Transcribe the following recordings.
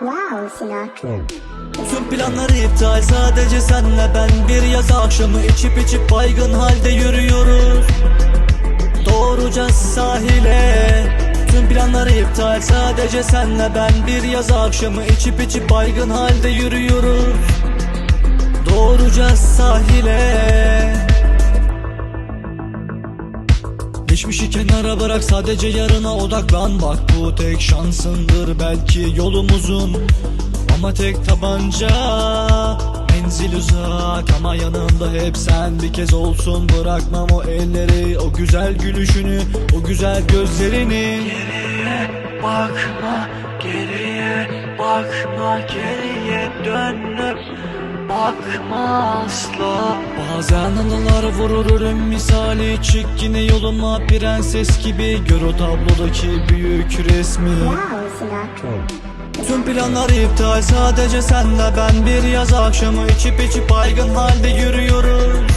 Wow, Sinan. Tüm planları iptal sadece senle ben Bir yaz akşamı içip içip baygın halde yürüyoruz. Doğruca sahile Tüm planları iptal sadece senle ben Bir yaz akşamı içip içip baygın halde yürüyoruz. Doğruca sahile Geçmişi kenara bırak sadece yarına odaklan. Bak bu tek şansındır belki yolumuzun Ama tek tabanca Menzil uzak. Ama yanımda hep sen Bir kez olsun. Bırakmam o elleri O güzel gülüşünü o güzel gözlerini. Geriye bakma geriye bakma geriye dönüp bakma asla Bazen anılar vurur ölüm misali Çık yine yoluma prenses gibi. Gör o tablodaki büyük resmi. Tüm planlar iptal sadece senle ben Bir yaz akşamı içip içip baygın halde yürüyoruz.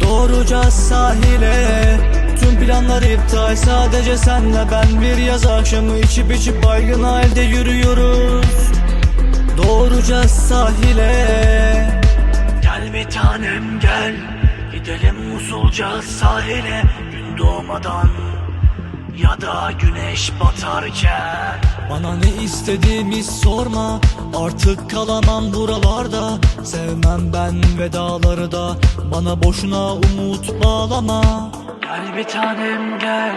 Doğruca sahile. Tüm planlar iptal sadece senle ben Bir yaz akşamı içip içip baygın halde yürüyoruz Doğruca sahile. Gel bir tanem gel. Gidelim usulca sahile. Gün doğmadan ya da güneş batarken. Bana ne istediğimi sorma. Artık kalamam buralarda. Sevmem ben vedaları da. Bana boşuna umut bağlama. Gel bir tanem gel.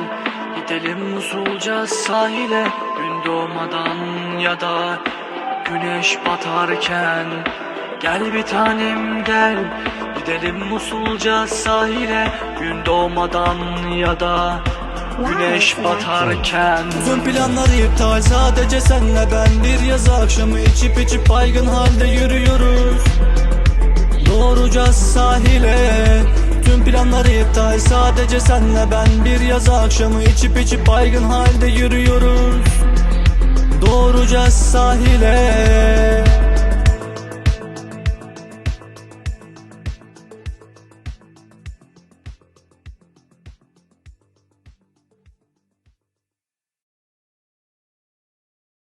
Gidelim usulca sahile. Gün doğmadan ya da güneş batarken. Gel bir tanem gel. Gidelim usulca sahile. Gün doğmadan ya da Güneş batarken. Tüm planları iptal sadece senle. Ben Bir yaz akşamı içip içip baygın halde yürüyoruz. Doğruca sahile. Tüm planları iptal sadece senle. Ben Bir yaz akşamı içip içip baygın halde yürüyoruz Doğruca sahile